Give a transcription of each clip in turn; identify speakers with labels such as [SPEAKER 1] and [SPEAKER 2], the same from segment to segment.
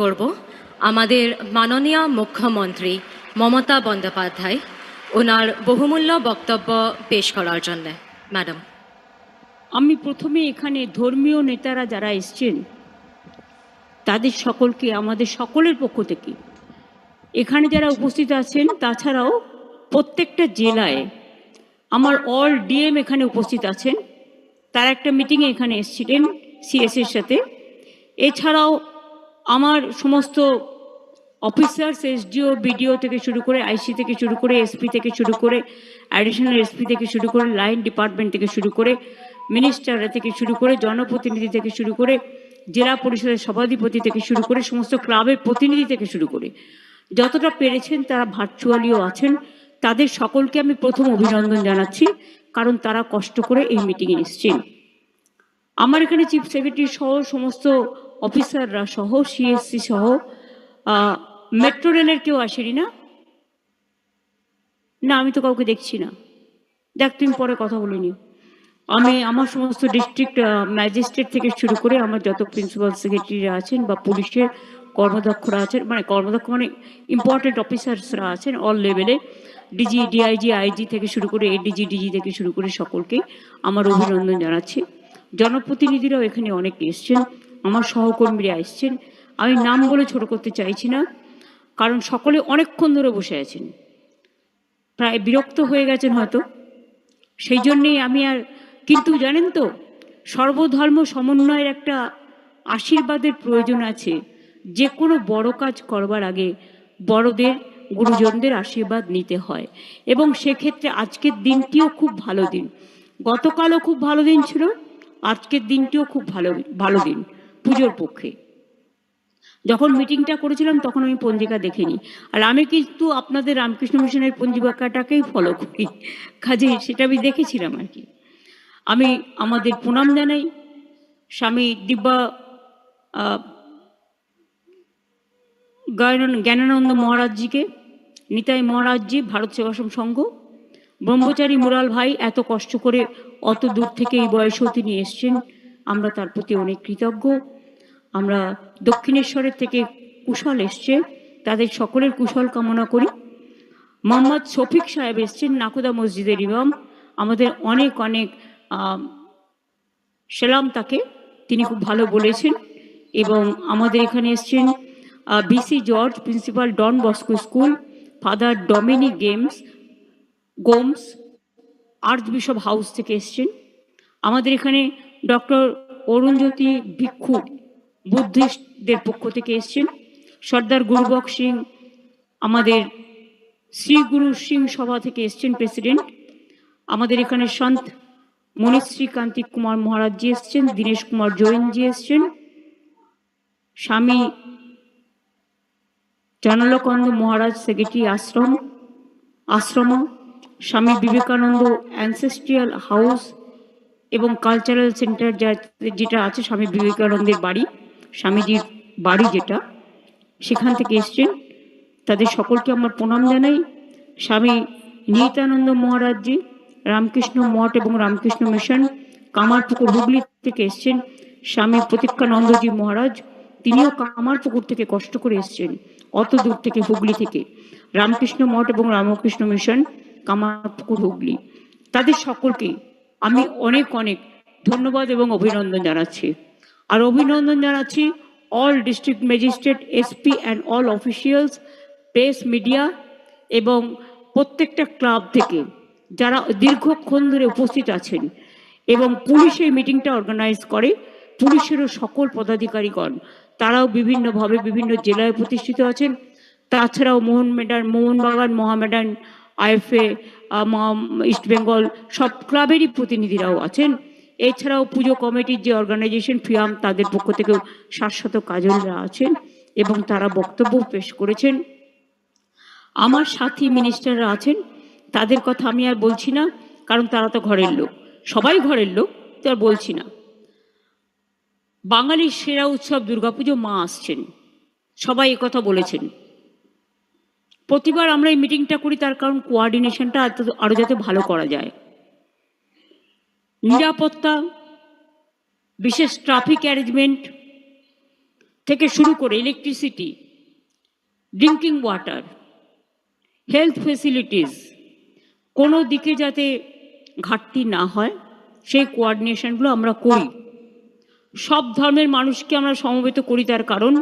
[SPEAKER 1] করব। আমাদের মাননীয় মুখ্যমন্ত্রী মমতা বন্দ্যোপাধ্যায়, ওনার বহুমূল্য বক্তব্য পেশ করার জন্য। ম্যাডাম।
[SPEAKER 2] আমি প্রথমে এখানে ধর্মীয় নেতারা যারা এসছেন, তাদের সকলকে, আমাদের সকলের পক্ষ থেকে, এখানে যারা উপস্থিত আছেন, তাছাড়াও প্রত্যেকটা জেলায় আমার অল ডিএম এখানে উপস্থিত আছেন। তারা একটা মিটিংয়ে এখানে এসেছিলেন সিএসের সাথে। এছাড়াও আমার সমস্ত অফিসার্স এসডিও বিডিও থেকে শুরু করে আইসি থেকে শুরু করে এসপি থেকে শুরু করে অ্যাডিশনাল এসপি থেকে শুরু করে লাইন ডিপার্টমেন্ট থেকে শুরু করে মিনিস্টাররা থেকে শুরু করে জনপ্রতিনিধি থেকে শুরু করে জেলা পরিষদের সভাধিপতি থেকে শুরু করে সমস্ত ক্লাবের প্রতিনিধি থেকে শুরু করে। যতটা পেরেছেন তারা ভার্চুয়ালিও আছেন। তাদের সকলকে আমি প্রথম অভিনন্দন জানাচ্ছি, কারণ তারা কষ্ট করে এই মিটিংয়ে এসছেন। আমার এখানে চিফ সেক্রেটারি সহ সমস্ত অফিসাররা সহ সিএসসি সহ মেট্রো রেলের কেউ আসেনি না? না, আমি তো কাউকে দেখছি না। দেখ, তুমি পরে কথা বলিনি আমি, আমার সমস্ত ডিস্ট্রিক্ট ম্যাজিস্ট্রেট থেকে শুরু করে আমার যত প্রিন্সিপাল সেক্রেটারিরা আছেন বা পুলিশের কর্মদক্ষরা আছেন মানে কর্মদক্ষ মানে ইম্পর্টেন্ট অফিসার্সরা আছেন অল লেভেলে ডিজি ডিআইজি আইজি থেকে শুরু করে এডিজি ডিজি থেকে শুরু করে সকলকে আমার অভিনন্দন জানাচ্ছি। জনপ্রতিনিধিরাও এখানে অনেক এসছেন। আমার সহকর্মীরা এসছেন। আমি নাম বলে ছোট করতে চাইছি না, কারণ সকলে অনেকক্ষণ ধরে বসে আছেন। প্রায় বিরক্ত হয়ে গেছেন হয়তো। সেই জন্যেই আমি আর, কিন্তু জানেন তো, সর্বধর্ম সমন্বয়ের একটা আশীর্বাদের প্রয়োজন আছে। যে কোনো বড় কাজ করবার আগে বড়দের, গুরুজনদের আশীর্বাদ নিতে হয়। এবং সেক্ষেত্রে আজকের দিনটিও খুব ভালো দিন। গতকালও খুব ভালো দিন ছিল, আজকের দিনটিও খুব ভালো ভালো দিন। পুজোর পক্ষে। যখন মিটিংটা করেছিলাম, তখন আমি পঞ্জিকা দেখিনি। আর আমি কিন্তু আপনাদের রামকৃষ্ণ মিশনের পঞ্জিকাটাকেই ফলো করি। কাজে সেটা আমি দেখেছিলাম আর কি। আমি, আমাদের প্রণাম জানাই। স্বামী দিব্যা জ্ঞানানন্দ মহারাজজিকে। নিতাই মহারাজজি, ভারত সেবাশ্রম সংঘ। ব্রহ্মচারী মুরাল ভাই, এত কষ্ট করে অত দূর থেকে এই বয়সেও তিনি এসছেন। আমরা তার প্রতি অনেক কৃতজ্ঞ। আমরা দক্ষিণেশ্বরের থেকে কুশল এসছে, তাদের সকলের কুশল কামনা করি। মোহাম্মদ শফিক সাহেব এসছেন নাকুদা মসজিদের ইমাম। আমাদের অনেক অনেক সেলাম তাকে, তিনি খুব ভালো বলেছেন। এবং আমাদের এখানে এসছেন BC George, principal Don Bosco school, father Dominic Games, Gomes, archbishop house থেকে এসছেন। আমাদের এখানে ডক্টর অরুণজ্যোতি ভিক্ষু বুদ্ধিস্টদের পক্ষ থেকে এসছেন সর্দার গুরুবক সিং, আমাদের শ্রী গুরু সিং সভা থেকে এসছেন প্রেসিডেন্ট। আমাদের এখানে সন্ত মনীশ্রী কান্তিক কুমার মহারাজজি এসছেন, দীনেশ কুমার জৈন জৈনজি এসছেন, স্বামী জনলকন্দ মহারাজ secretary ashram ashram, Swami Vivekananda ancestral house এবং কালচারাল সেন্টার যা যেটা আছে স্বামী বিবেকানন্দের বাড়ি। স্বামীজির বাড়ি যেটা, সেখান থেকে এসছেন। তাদের সকলকে আমার প্রণাম জানাই। স্বামী নিতানন্দ মহারাজজি, রামকৃষ্ণ মঠ এবং রামকৃষ্ণ মিশন, কামারপুকুর হুগলি থেকে এসছেন স্বামী প্রতীক্ষানন্দজি মহারাজ। তিনিও কামারপুকুর থেকে কষ্ট করে এসছেন, অত দূর থেকে হুগলি থেকে। রামকৃষ্ণ মঠ এবং রামকৃষ্ণ মিশন, কামারপুকুর হুগলি। তাদের সকলকে আমি অনেক অনেক ধন্যবাদ এবং অভিনন্দন জানাচ্ছি। আর অভিনন্দন জানাচ্ছি all district magistrate SP and all officials press media এবং প্রত্যেকটা ক্লাব থেকে যারা দীর্ঘক্ষণ ধরে উপস্থিত আছেন এবং পুলিশ এই মিটিংটা অর্গানাইজ করে, পুলিশেরও সকল পদাধিকারীগণ, তারাও বিভিন্নভাবে বিভিন্ন জেলায় প্রতিষ্ঠিত আছেন। তাছাড়াও মোহন মেডান মোহনবাগান মহামেডান, আইএফএ ইস্ট বেঙ্গল, সব ক্লাবেরই প্রতিনিধিরাও আছেন। এছাড়াও পুজো কমিটির যে অর্গানাইজেশন ফিয়াম, তাদের পক্ষ থেকেও শাশ্বত কাজলরা আছেন এবং তারা বক্তব্য পেশ করেছেন। আমার সাথী মিনিস্টাররা আছেন, তাদের কথা আমি আর বলছি না, কারণ তারা তো ঘরের লোক। সবাই ঘরের লোক, তো আর বলছি না। বাঙালির সেরা উৎসব দুর্গাপুজো, মা আসছেন। সবাই কথা বলেছেন। প্রতিবার আমরা এই মিটিংটা করি, তার কারণ কোয়ার্ডিনেশনটা আরও যাতে ভালো করা যায়। নিরাপত্তা, বিশেষ ট্রাফিক অ্যারেঞ্জমেন্ট থেকে শুরু করে electricity drinking water health facilities কোনো দিকে যাতে ঘাটতি না হয়, সেই কোঅর্ডিনেশনগুলো আমরা করি। সব ধর্মের মানুষকে আমরা সমবেত করি তার কারণ,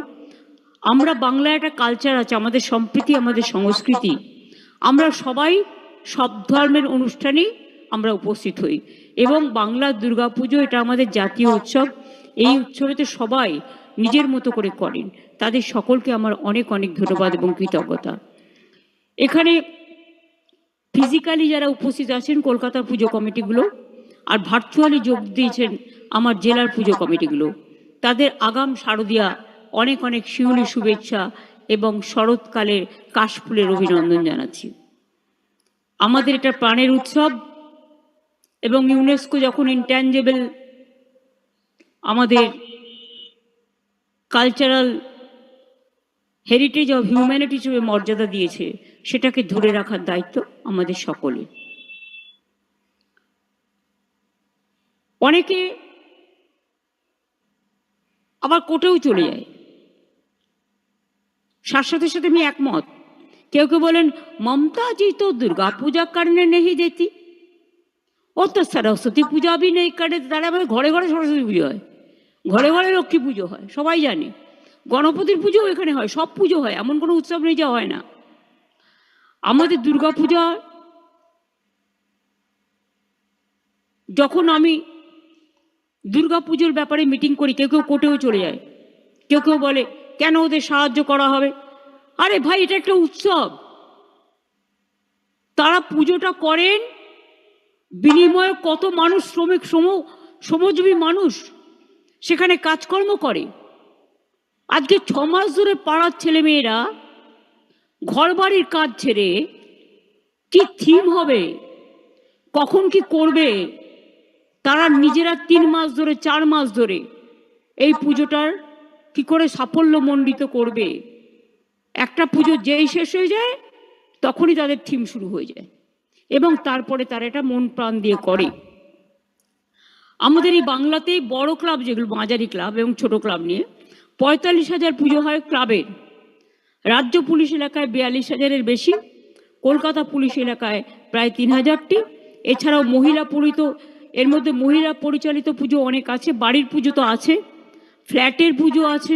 [SPEAKER 2] আমরা বাংলা একটা কালচার আছে, আমাদের সম্প্রীতি, আমাদের সংস্কৃতি। আমরা সবাই সব ধর্মের অনুষ্ঠানেই আমরা উপস্থিত হই। এবং বাংলার দুর্গাপুজো এটা আমাদের জাতীয় উৎসব। এই উৎসবেতে সবাই নিজের মতো করে করেন। তাদের সকলকে আমার অনেক অনেক ধন্যবাদ এবং কৃতজ্ঞতা। এখানে ফিজিক্যালি যারা উপস্থিত আছেন কলকাতার পুজো কমিটিগুলো, আর ভার্চুয়ালি যোগ দিয়েছেন আমার জেলার পুজো কমিটিগুলো, তাদের আগাম শারদিয়া অনেক অনেক শিউলি শুভেচ্ছা এবং শরৎকালের কাশফুলের অভিনন্দন জানাচ্ছি। আমাদের এটা প্রাণের উৎসব। এবং ইউনেস্কো যখন ইন্ট্যাঞ্জেবল আমাদের কালচারাল হেরিটেজ অফ হিউম্যানিটি হিসেবে মর্যাদা দিয়েছে, সেটাকে ধরে রাখার দায়িত্ব আমাদের সকলে অনেকে আবার কোটেও চলে যায়। সার সাথে আমি একমত। কেউ কেউ বলেন, মমতাজি তো দুর্গা পূজার কারণে নেহি যেতি। ও তো সরস্বতী পূজা বি নেই করে তাহলে আমাদের ঘরে ঘরে সরস্বতী পুজো হয়। ঘরে ঘরে লক্ষ্মী পুজো হয় সবাই জানে। গণপতির পুজোও এখানে হয় সব পুজো হয় এমন কোনো উৎসব নেই যা হয় না। আমাদের দুর্গা পূজা যখন আমি দুর্গা পুজোর ব্যাপারে মিটিং করি কেউ কেউ কোর্টেও চলে যায়। কেউ কেউ বলে কেন ওদের সাহায্য করা হবে? আরে ভাই এটা একটা উৎসব। তারা পুজোটা করেন বিনিময়ে কত মানুষ শ্রমিক, শ্রম, শ্রমজীবী মানুষ সেখানে কাজকর্ম করে। আজকে ছ মাস ধরে পাড়ার ছেলেমেয়েরা ঘর বাড়ির কাজ ছেড়ে কি থিম হবে, কখন কি করবে, তারা নিজেরা তিন মাস ধরে, চার মাস ধরে এই পুজোটার কি করে সাফল্য মণ্ডিত করবে? একটা পুজো যেই শেষ হয়ে যায়, তখনই তাদের থিম শুরু হয়ে যায়। এবং তারপরে তারা এটা মন প্রাণ দিয়ে করে। আমাদের এই বাংলাতেই বড় ক্লাব যেগুলো, মাঝারি ক্লাব এবং ছোট ক্লাব নিয়ে, পঁয়তাল্লিশ হাজার পুজো হয় ক্লাবের রাজ্য পুলিশ এলাকায় বিয়াল্লিশ হাজারের বেশি, কলকাতা পুলিশ এলাকায় প্রায় তিন হাজারটি। এছাড়াও মহিলা পরিত এর মধ্যে মহিলা পরিচালিত পুজো অনেক আছে, বাড়ির পুজো তো আছে, ফ্ল্যাটের পুজো আছে,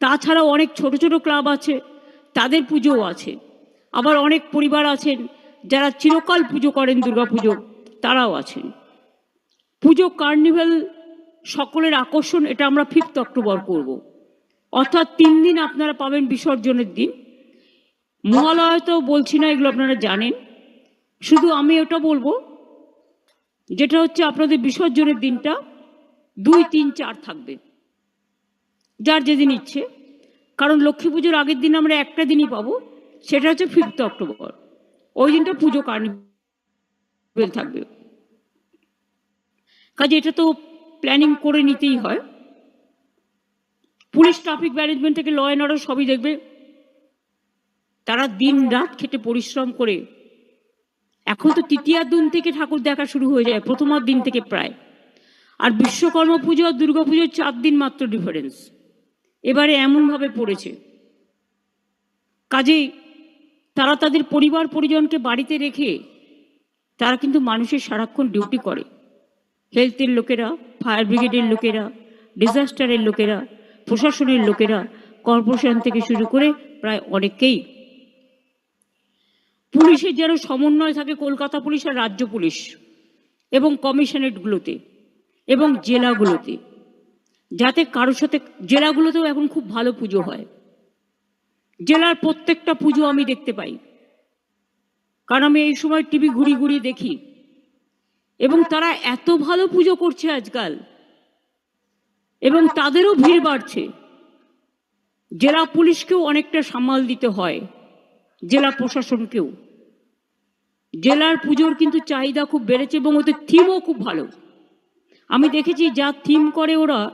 [SPEAKER 2] তাছাড়াও অনেক ছোট ছোট ক্লাব আছে, তাদের পুজোও আছে। আবার অনেক পরিবার আছেন যারা চিরকাল পুজো করেন, দুর্গা পুজো, তারাও আছেন। পুজো কার্নিভ্যাল সকলের আকর্ষণ, এটা আমরা ফিফথ অক্টোবর করব। অর্থাৎ তিন দিন আপনারা পাবেন বিসর্জনের দিন। মহালয় তো বলছি না, এগুলো আপনারা জানেন। শুধু আমি ওটা বলব, যেটা হচ্ছে আপনাদের বিসর্জনের দিনটা দুই, তিন, চার থাকবে। যার যেদিন ইচ্ছে। কারণ লক্ষ্মী পুজোর আগের দিন আমরা একটা দিনই পাবো, সেটা হচ্ছে ফিফথ অক্টোবর ওই দিনটা পুজো কার্নিভেল থাকবে। কাজে এটা তো প্ল্যানিং করে নিতেই হয়। পুলিশ ট্রাফিক ম্যানেজমেন্ট থেকে ল অ্যান্ড সবই দেখবে। তারা দিন রাত খেটে পরিশ্রম করে। এখন তো তৃতীয় দিন থেকে ঠাকুর দেখা শুরু হয়ে যায়, প্রথমার দিন থেকে প্রায়। আর বিশ্বকর্মা পুজো আর দুর্গা পুজোর চার দিন মাত্র ডিফারেন্স এবারে এমনভাবে পড়েছে। কাজেই তারা তাদের পরিবার পরিজনকে বাড়িতে রেখে তারা কিন্তু মানুষের সারাক্ষণ ডিউটি করে। হেলথের লোকেরা, ফায়ার ব্রিগেডের লোকেরা, ডিজাস্টারের লোকেরা, প্রশাসনের লোকেরা কর্পোরেশন থেকে শুরু করে প্রায় অনেকেই পুলিশের যেন সমন্বয় থাকে কলকাতা পুলিশ আর রাজ্য পুলিশ এবং কমিশনারেটগুলোতে এবং জেলাগুলোতে। যাতে কারোর সাথে, জেলাগুলোতেও এখন খুব ভালো পুজো হয়। জেলার প্রত্যেকটা পুজো আমি দেখতে পাই। কারণ আমি এই সময় টিভি ঘুরি ঘুরি দেখি। এবং তারা এত ভালো পুজো করছে আজকাল। এবং তাদেরও ভিড় বাড়ছে। জেলা পুলিশকেও অনেকটা সামাল দিতে হয়। জেলা প্রশাসনকেও। জেলার পুজোর কিন্তু চাহিদা খুব বেড়েছে এবং ওদের থিমও খুব ভালো। আমি দেখেছি যা থিম করে ওরা,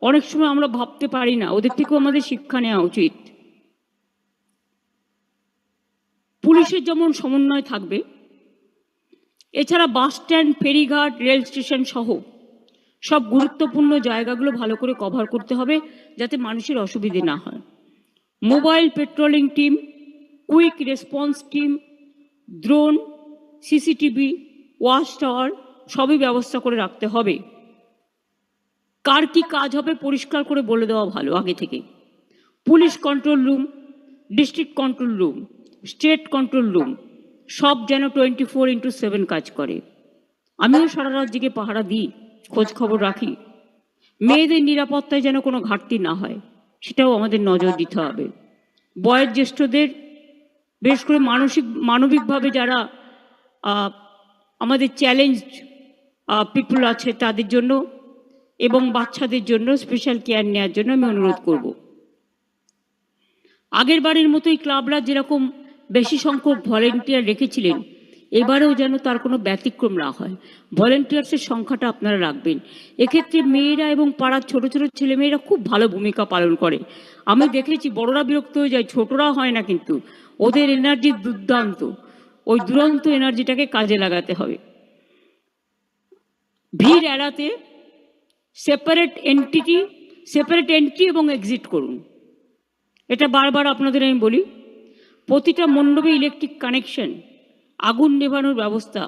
[SPEAKER 2] অনেক সময় আমরা ভাবতে পারি না। ওদের থেকেও আমাদের শিক্ষা নেওয়া উচিত। পুলিশের যেমন সমন্বয় থাকবে, এছাড়া বাস স্ট্যান্ড, ফেরিঘাট, রেল স্টেশন সহ সব গুরুত্বপূর্ণ জায়গাগুলো ভালো করে কভার করতে হবে যাতে মানুষের অসুবিধে না হয়। Mobile patrolling team quick response team drone CCTV watch tower সবই ব্যবস্থা করে রাখতে হবে। কার কি কাজ হবে পরিষ্কার করে বলে দেওয়া ভালো আগে থেকে। Police control room district control room state control room, সব যেন টোয়েন্টি ফোর ইন্টু সেভেন কাজ করে। আমিও সারা রাত জেগে পাহারা দিই, খোঁজ খবর রাখি। মেয়েদের নিরাপত্তায় যেন কোনো ঘাটতি না হয়, সেটাও আমাদের নজর দিতে হবে। বয়োজ্যেষ্ঠদের বেশ করে মানসিক, মানবিকভাবে যারা আমাদের চ্যালেঞ্জ পিপুল আছে তাদের জন্য এবং বাচ্চাদের জন্য স্পেশাল কেয়ার নেওয়ার জন্য আমি অনুরোধ করব। আগের বারের মতোই ক্লাবরা যেরকম বেশি সংখ্যক ভলেন্টিয়ার রেখেছিলেন। এবারেও যেন তার কোনো ব্যতিক্রম না হয়। ভলেন্টিয়ার্সের সংখ্যাটা আপনারা রাখবেন। এক্ষেত্রে মেয়েরা এবং পাড়ার ছোট ছোট ছেলেমেয়েরা খুব ভালো ভূমিকা পালন করে। আমি দেখেছি বড়রা বিরক্ত হয়ে যায়, ছোটরা হয় না কিন্তু। ওদের এনার্জি দুর্দান্ত। ওই দুরন্ত এনার্জিটাকে কাজে লাগাতে হবে। ভিড় এড়াতে সেপারেট এন্টিটি সেপারেট এন্ট্রি এবং এক্সিট করুন। এটা বারবার আপনাদের আমি বলি। প্রতিটা মণ্ডপে ইলেকট্রিক কানেকশন আগুন নেভানোর ব্যবস্থা,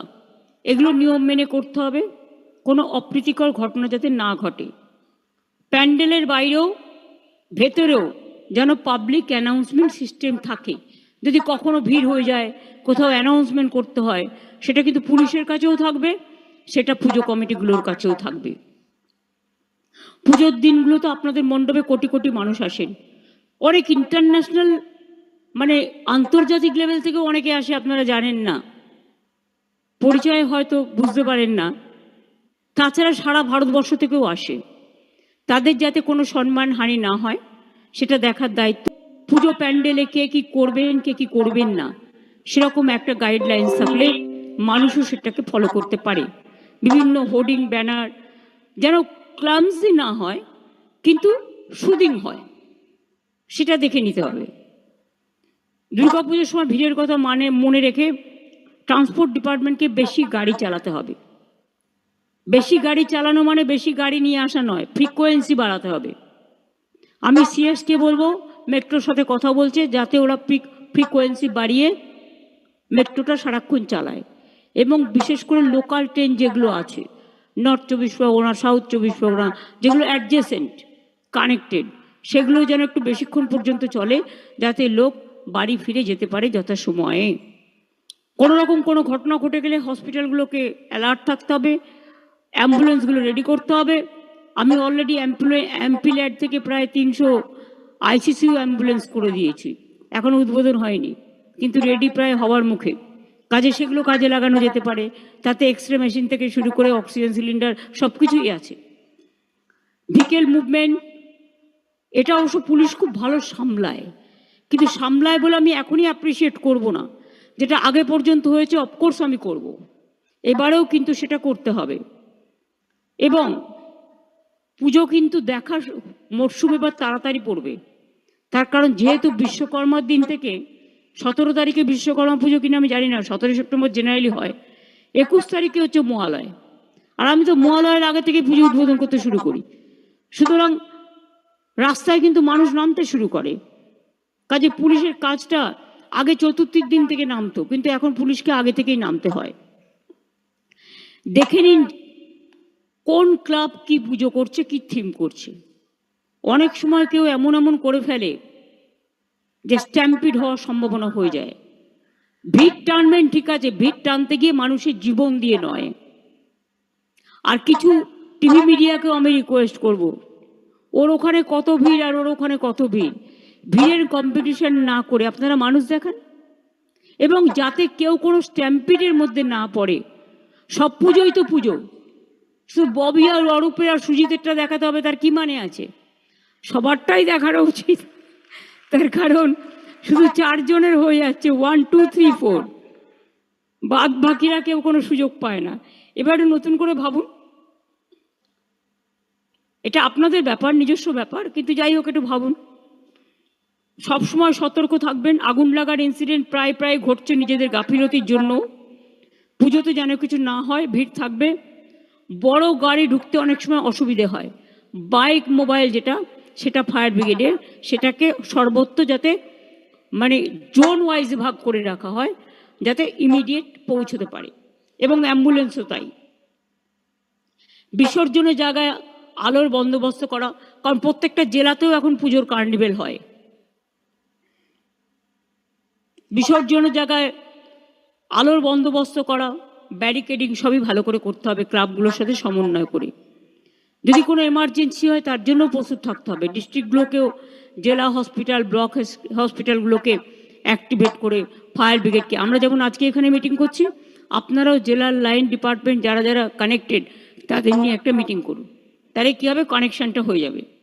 [SPEAKER 2] এগুলো নিয়ম মেনে করতে হবে। কোনো অপ্রীতিকর ঘটনা যাতে না ঘটে। প্যান্ডেলের বাইরেও, ভেতরেও যেন পাবলিক অ্যানাউন্সমেন্ট সিস্টেম থাকে। যদি কখনো ভিড় হয়ে যায়, কোথাও অ্যানাউন্সমেন্ট করতে হয়, সেটা কিন্তু পুলিশের কাছেও থাকবে, সেটা পুজো কমিটিগুলোর কাছেও থাকবে। পুজোর দিনগুলো তো আপনাদের মণ্ডপে কোটি কোটি মানুষ আসেন। অনেক ইন্টারন্যাশনাল মানে আন্তর্জাতিক লেভেল থেকে অনেকে আসে, আপনারা জানেন না। পরিচয় হয়তো বুঝতে পারেন না। তাছাড়া সারা ভারতবর্ষ থেকেও আসে। তাদের যাতে কোনো সম্মান হানি না হয়, সেটা দেখার দায়িত্ব। পুজো প্যান্ডেলে কে কি করবেন, কে কি করবেন না, সেরকম একটা গাইডলাইন থাকলে মানুষও সেটাকে ফলো করতে পারে। বিভিন্ন হোর্ডিং ব্যানার যেন ক্লামসি না হয়, কিন্তু সুদিং হয়, সেটা দেখে নিতে হবে। দুর্গাপুজোর সময় ভিড়ের কথা মানে মনে রেখে ট্রান্সপোর্ট ডিপার্টমেন্টকে বেশি গাড়ি চালাতে হবে। বেশি গাড়ি চালানো মানে বেশি গাড়ি নিয়ে আসা নয় ফ্রিকোয়েন্সি বাড়াতে হবে। আমি সিএসকে বলব, মেট্রোর সাথে কথা বলছে যাতে ওরা ফ্রিকোয়েন্সি বাড়িয়ে মেট্রোটা সারাক্ষণ চালায়। এবং বিশেষ করে লোকাল ট্রেন যেগুলো আছে নর্থ চব্বিশ পরগনা সাউথ চব্বিশ পরগনা, যেগুলো অ্যাডজেসেন্ট কানেক্টেড সেগুলো যেন একটু বেশিক্ষণ পর্যন্ত চলে, যাতে লোক বাড়ি ফিরে যেতে পারে যথাসময়ে। কোনো রকম কোনো ঘটনা ঘটে গেলে হসপিটালগুলোকে অ্যালার্ট থাকতে হবে, অ্যাম্বুলেন্সগুলো রেডি করতে হবে। আমি অলরেডি অ্যাম্পিল্যাড থেকে প্রায় তিনশো আইসিসিউ অ্যাম্বুলেন্স করে দিয়েছি। এখনও উদ্বোধন হয়নি, কিন্তু রেডি প্রায় হওয়ার মুখে। কাজে সেগুলো কাজে লাগানো যেতে পারে, তাতে এক্স রে মেশিন থেকে শুরু করে অক্সিজেন সিলিন্ডার সব কিছুই আছে। ভিকেল মুভমেন্ট এটা অবশ্য পুলিশ খুব ভালো সামলায়। কিন্তু সামলায় বলে আমি এখনই অ্যাপ্রিসিয়েট করব না। যেটা আগে পর্যন্ত হয়েছে অফকোর্স আমি করব। এবারেও কিন্তু সেটা করতে হবে। এবং পুজো কিন্তু দেখার মরশুম এবার তাড়াতাড়ি পড়বে। তার কারণ যেহেতু বিশ্বকর্মার দিন থেকে সতেরো তারিখে বিশ্বকর্মা পুজো কিনা আমি জানি না সতেরো সেপ্টেম্বর জেনারেলি হয়। একুশ তারিখে হচ্ছে মহালয়। আর আমি তো মহালয়ের আগে থেকে পুজো উদ্বোধন করতে শুরু করি। সুতরাং রাস্তায় কিন্তু মানুষ নামতে শুরু করে। কাজে পুলিশের কাজটা আগে চতুর্থীর দিন থেকে নামতো, কিন্তু এখন পুলিশকে আগে থেকেই নামতে হয়। দেখে নিন কোন ক্লাব কি পুজো করছে, কি থিম করছে। অনেক সময় কেউ এমন এমন করে ফেলে যে স্ট্যাম্পিড হওয়ার সম্ভাবনা হয়ে যায়। ভিড় টানবেন ঠিক আছে, ভিড় টানতে গিয়ে মানুষের জীবন দিয়ে নয়। আর কিছু টিভি মিডিয়াকেও আমি রিকোয়েস্ট করব। ওর ওখানে কত ভিড় আর ওর ওখানে কত ভিড়? ভিড়ের কম্পিটিশন না করে আপনারা মানুষ দেখান। এবং যাতে কেউ কোনো স্ট্যাম্পিডের মধ্যে না পড়ে, সব পুজোই তো পুজো। শুধু ববি আর অরূপের আর সুজিতেরটা দেখাতে হবে, তার কি মানে আছে? সবারটাই দেখানো উচিত। তার কারণ শুধু চারজনের হয়ে যাচ্ছে ওয়ান টু থ্রি ফোর বাদ বাকিরা কেউ কোনো সুযোগ পায় না। এবারে নতুন করে ভাবুন। এটা আপনাদের ব্যাপার, নিজস্ব ব্যাপার, কিন্তু যাই হোক, একটু ভাবুন। সবসময় সতর্ক থাকবেন। আগুন লাগার ইনসিডেন্ট প্রায় প্রায় ঘটছে নিজেদের গাফিলতির জন্য। পুজোতে যেন কিছু না হয়, ভিড় থাকবে। বড় গাড়ি ঢুকতে অনেক সময় অসুবিধে হয়। বাইক, মোবাইল যেটা, সেটা ফায়ার ব্রিগেডের, সেটাকে সর্বত্র যাতে মানে জোন ওয়াইজ ভাগ করে রাখা হয়, যাতে ইমিডিয়েট পৌঁছতে পারে। এবং অ্যাম্বুলেন্সও তাই। বিসর্জনের জায়গায় আলোর বন্দোবস্ত করা, কারণ প্রত্যেকটা জেলাতেও এখন পুজোর কার্নিভেল হয়। বিসর্জনের জায়গায় আলোর বন্দোবস্ত করা ব্যারিকেডিং সবই ভালো করে করতে হবে ক্লাবগুলোর সাথে সমন্বয় করে। যদি কোনো এমার্জেন্সি হয়, তার জন্য প্রস্তুত থাকতে হবে। ডিস্ট্রিক্টগুলোকেও জেলা হসপিটাল ব্লক হসপিটালগুলোকে অ্যাক্টিভেট করে ফায়ার ব্রিগেডকে আমরা যেমন আজকে এখানে মিটিং করছি, আপনারাও জেলার লাইন ডিপার্টমেন্ট যারা যারা কানেক্টেড তাদের নিয়ে একটা মিটিং করুন। তাহলে কী হবে? কানেকশনটা হয়ে যাবে।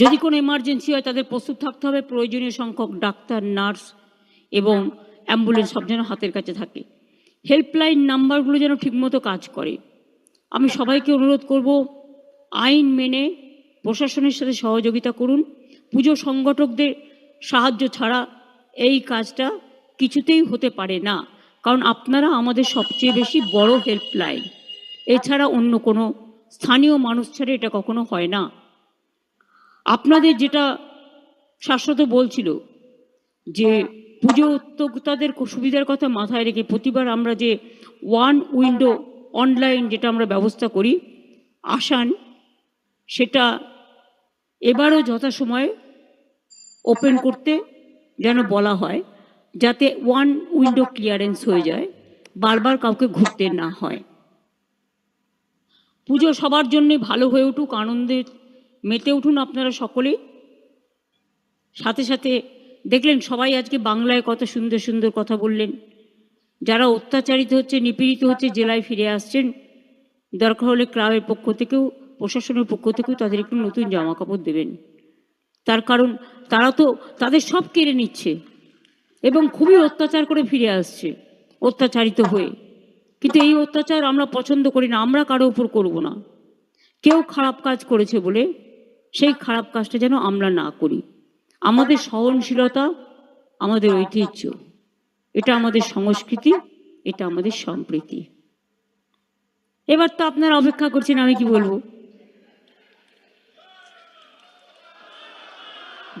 [SPEAKER 2] যদি কোনো এমার্জেন্সি হয়, তাদের প্রস্তুত থাকতে হবে। প্রয়োজনীয় সংখ্যক ডাক্তার, নার্স এবং অ্যাম্বুলেন্স সব যেন হাতের কাছে থাকে। হেল্পলাইন নাম্বারগুলো যেন ঠিকমতো কাজ করে। আমি সবাইকে অনুরোধ করব, আইন মেনে প্রশাসনের সাথে সহযোগিতা করুন। পুজো সংগঠকদের সাহায্য ছাড়া এই কাজটা কিছুতেই হতে পারে না, কারণ আপনারা আমাদের সবচেয়ে বেশি বড় হেল্পলাইন এছাড়া অন্য কোনো স্থানীয় মানুষ ছাড়া এটা কখনো হয় না। আপনাদের যেটা শাশ্বত বলছিল যে পুজো উদ্যোক্তাদের সুবিধার কথা মাথায় রেখে প্রতিবার আমরা যে ওয়ান উইন্ডো অনলাইন যেটা আমরা ব্যবস্থা করি আসান সেটা এবারও যথাসময়ে ওপেন করতে যেন বলা হয় যাতে ওয়ান উইন্ডো ক্লিয়ারেন্স হয়ে যায় বারবার কাউকে ঘুরতে না হয়। পুজো সবার জন্য ভালো হয়ে উঠুক আনন্দে মেতে উঠুন আপনারা সকলেই। সাথে সাথে দেখলেন সবাই আজকে বাংলায় কত সুন্দর সুন্দর কথা বললেন। যারা অত্যাচারিত হচ্ছে, নিপীড়িত হচ্ছে, জেলায় ফিরে আসছেন, দরকার হলে ক্লাবের পক্ষ থেকেও, প্রশাসনের পক্ষ থেকেও তাদের একটু নতুন জামা কাপড় দেবেন। তার কারণ, তারা তো তাদের সব কেড়ে নিচ্ছে এবং খুবই অত্যাচার করে ফিরে আসছে, অত্যাচারিত হয়ে। কিন্তু এই অত্যাচার আমরা পছন্দ করি না, আমরা কারও উপর করব না। কেউ খারাপ কাজ করেছে বলে সেই খারাপ কাজটা যেন আমরা না করি। আমাদের সহনশীলতা, আমাদের ঐতিহ্য, এটা আমাদের সংস্কৃতি, এটা আমাদের সম্প্রীতি। এবার তো আপনারা অপেক্ষা করছেন, আমি কি বলব?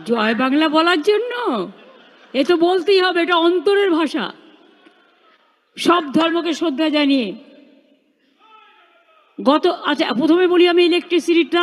[SPEAKER 2] জয় বাংলা বলার জন্য? এ তো বলতেই হবে, এটা অন্তরের ভাষা। সব ধর্মকে শ্রদ্ধা জানিয়ে। গত আচ্ছা প্রথমে বলি আমি ইলেকট্রিসিটিটা